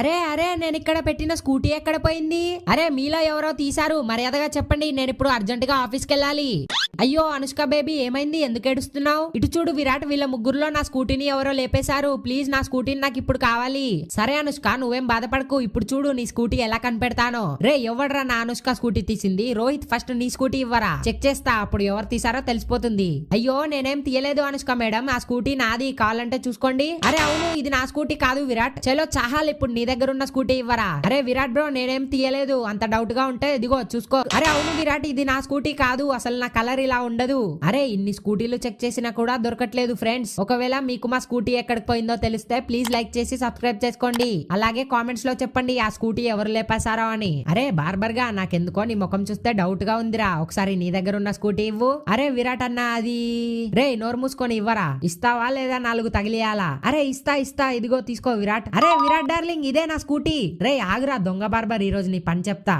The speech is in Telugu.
అరే అరే నేను ఇక్కడ పెట్టిన స్కూటీ ఎక్కడ పోయింది? అరే మీలో ఎవరో తీశారు. మర్యాదగా చెప్పండి నేను ఇప్పుడు అర్జెంట్గా ఆఫీస్కి వెళ్ళాలి అయ్యో అనుష్క బేబీ ఏమైంది? ఎందుకు ఏడుస్తున్నావు? ఇటు చూడు విరాట్ వీళ్ళ ముగ్గురులో నా స్కూటీని ఎవరో లేపేశారు. ప్లీజ్ నా స్కూటీని నాకు ఇప్పుడు కావాలి. సరే అనుష్క నువ్వేం బాధపడకు. ఇప్పుడు చూడు నీ స్కూటీ ఎలా కనిపెడతానో. రే ఎవడరా నా అనుష్క స్కూటీ తీసింది? రోహిత్ ఫస్ట్ నీ స్కూటీ ఇవ్వరా? చెక్ చేస్తా. అప్పుడు ఎవరు తీసారో తెలిసిపోతుంది. అయ్యో నేనేం తీయలేదు అనుష్క మేడం. ఆ స్కూటీ నాది. కావాలంటే చూసుకోండి. అరే అవును ఇది నా స్కూటీ కాదు విరాట్. చలో చాహాల్ ఇప్పుడు నీ దగ్గర ఉన్న స్కూటీ ఇవ్వరా? అరే విరాట్ బ్రో నేనేం తీయలేదు. అంత డౌట్గా ఉంటే ఇదిగో చూసుకో. అరే అవును విరాట్ ఇది నా స్కూటీ కాదు. అసలు నా కలర్ ఇలా ఉండదు. అరే ఇన్ని స్కూటీలు చెక్ చేసినా కూడా దొరకట్లేదు ఫ్రెండ్స్. ఒకవేళ మీకు మా స్కూటీ ఎక్కడికి పోయిందో తెలిస్తే ప్లీజ్ లైక్ చేసి సబ్స్క్రైబ్ చేసుకోండి. అలాగే కామెంట్స్లో చెప్పండి ఆ స్కూటీ ఎవరు లేపేశారో అని. అరే బార్బర్గా నాకెందుకో నీ ముఖం చూస్తే డౌట్గా ఉందిరా. ఒకసారి నీ దగ్గర ఉన్న స్కూటీ ఇవ్వు. అరే విరాట్ అన్న అది రే నోరు మూసుకొని ఇవ్వరా? ఇస్తావా లేదా నాలుగు తగిలియాలా? అరే ఇస్తా ఇస్తా ఇదిగో తీసుకో విరాట్. అరే విరాట్ డార్లింగ్ ఇదే నా స్కూటీ? రే ఆగురా దొంగ బార్బర్ ఈ రోజు నీ పని చెప్తా.